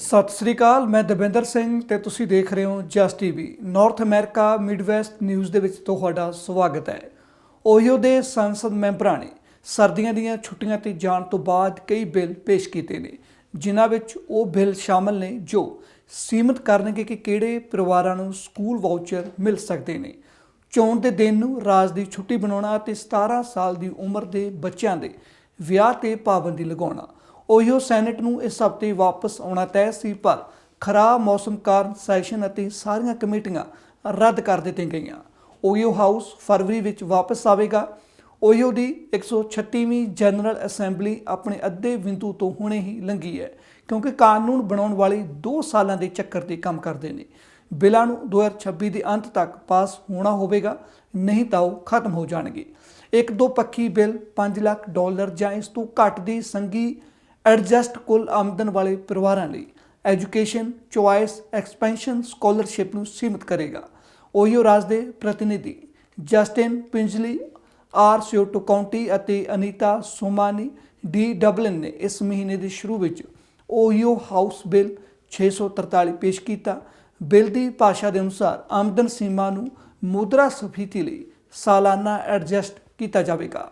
ਸਤਿ ਸ੍ਰੀ ਅਕਾਲ, ਮੈਂ ਦਵਿੰਦਰ ਸਿੰਘ ਤੇ ਤੁਸੀਂ ਦੇਖ ਰਹੇ ਹੋ just TV north America midwest news ਦੇ ਵਿੱਚ ਤੁਹਾਡਾ ਸਵਾਗਤ ਹੈ। ਓਹੀਓ ਦੇ ਸੰਸਦ ਮੈਂਬਰਾਂ ਨੇ ਸਰਦੀਆਂ ਦੀਆਂ ਛੁੱਟੀਆਂ ਤੇ ਜਾਣ ਤੋਂ ਬਾਅਦ ਕਈ ਬਿੱਲ ਪੇਸ਼ ਕੀਤੇ ਨੇ, ਜਿਨ੍ਹਾਂ ਵਿੱਚ ਉਹ ਬਿੱਲ ਸ਼ਾਮਲ ਨੇ ਜੋ ਸੀਮਿਤ ਕਰਨਗੇ ਕਿ ਕਿਹੜੇ ਪਰਿਵਾਰਾਂ ਨੂੰ ਸਕੂਲ ਵਾਊਚਰ ਮਿਲ ਸਕਦੇ ਨੇ। ਚੋਣ ਦੇ ਦਿਨ ਨੂੰ ਰਾਜ ਦੀ ਛੁੱਟੀ ਬਣਾਉਣਾ ਅਤੇ 17 ਸਾਲ ਦੀ ਉਮਰ ਦੇ ਬੱਚਿਆਂ ਦੇ ਵਿਆਹ ਤੇ ਪਾਬੰਦੀ ਲਗਾਉਣਾ। ਓਹੀਓ ਸੈਨੇਟ ਨੂੰ ਇਸ ਹਫ਼ਤੇ ਵਾਪਸ ਆਉਣਾ ਤੈਅ ਸੀ, ਪਰ ਖਰਾਬ ਮੌਸਮ ਕਾਰਨ ਸੈਸ਼ਨ ਅਤੇ ਸਾਰੀਆਂ ਕਮੇਟੀਆਂ ਰੱਦ ਕਰ ਦਿੱਤੀਆਂ ਗਈਆਂ। ਓਹੀਓ ਹਾਊਸ ਫਰਵਰੀ ਵਿੱਚ ਵਾਪਸ ਆਵੇਗਾ। ਓਹੀਓ ਦੀ 136ਵੀਂ ਜਨਰਲ ਅਸੈਂਬਲੀ ਆਪਣੇ ਅੱਧੇ ਬਿੰਦੂ ਤੋਂ ਹੁਣੇ ਹੀ ਲੰਘੀ ਹੈ, ਕਿਉਂਕਿ ਕਾਨੂੰਨ ਬਣਾਉਣ ਵਾਲੇ 2 ਸਾਲਾਂ ਦੇ ਚੱਕਰ ਤੇ ਕੰਮ ਕਰਦੇ ਨੇ। ਬਿੱਲਾਂ ਨੂੰ 2026 ਦੇ ਅੰਤ ਤੱਕ ਪਾਸ ਹੋਣਾ ਹੋਵੇਗਾ, ਨਹੀਂ ਤਾਂ ਉਹ ਖਤਮ ਹੋ ਜਾਣਗੇ। ਇੱਕ ਦੋ ਪੱਖੀ ਬਿੱਲ 5 ਲੱਖ ਡਾਲਰ ਜਾਂ ਇਸ ਤੋਂ ਘੱਟ ਦੀ ਸੰਗੀ ਐਡਜਸਟ ਕੁੱਲ ਆਮਦਨ ਵਾਲੇ ਪਰਿਵਾਰਾਂ ਲਈ ਐਜੂਕੇਸ਼ਨ, ਚੁਆਇਸ, ਐਕਸਪੈਂਸ਼ਨ, ਸਕਾਲਰਸ਼ਿਪ ਨੂੰ ਸੀਮਿਤ ਕਰੇਗਾ। ਓਹੀਓ ਰਾਜ ਦੇ ਪ੍ਰਤੀਨਿਧੀ ਜਸਟਿਨ ਪਿੰਜਲੀ, ਆਰ ਸਿਓਟੋ ਕਾਉਂਟੀ ਅਤੇ ਅਨੀਤਾ ਸੋਮਾਨੀ ਡੀ ਡਬਲਿਨ ਨੇ ਇਸ ਮਹੀਨੇ ਦੇ ਸ਼ੁਰੂ ਵਿੱਚ ਓਹੀਓ ਹਾਊਸ ਬਿੱਲ 643 ਪੇਸ਼ ਕੀਤਾ। ਬਿੱਲ ਦੀ ਭਾਸ਼ਾ ਦੇ ਅਨੁਸਾਰ ਆਮਦਨ ਸੀਮਾ ਨੂੰ ਮੁਦਰਾ ਸਫੀਤੀ ਲਈ ਸਾਲਾਨਾ ਐਡਜਸਟ ਕੀਤਾ ਜਾਵੇਗਾ।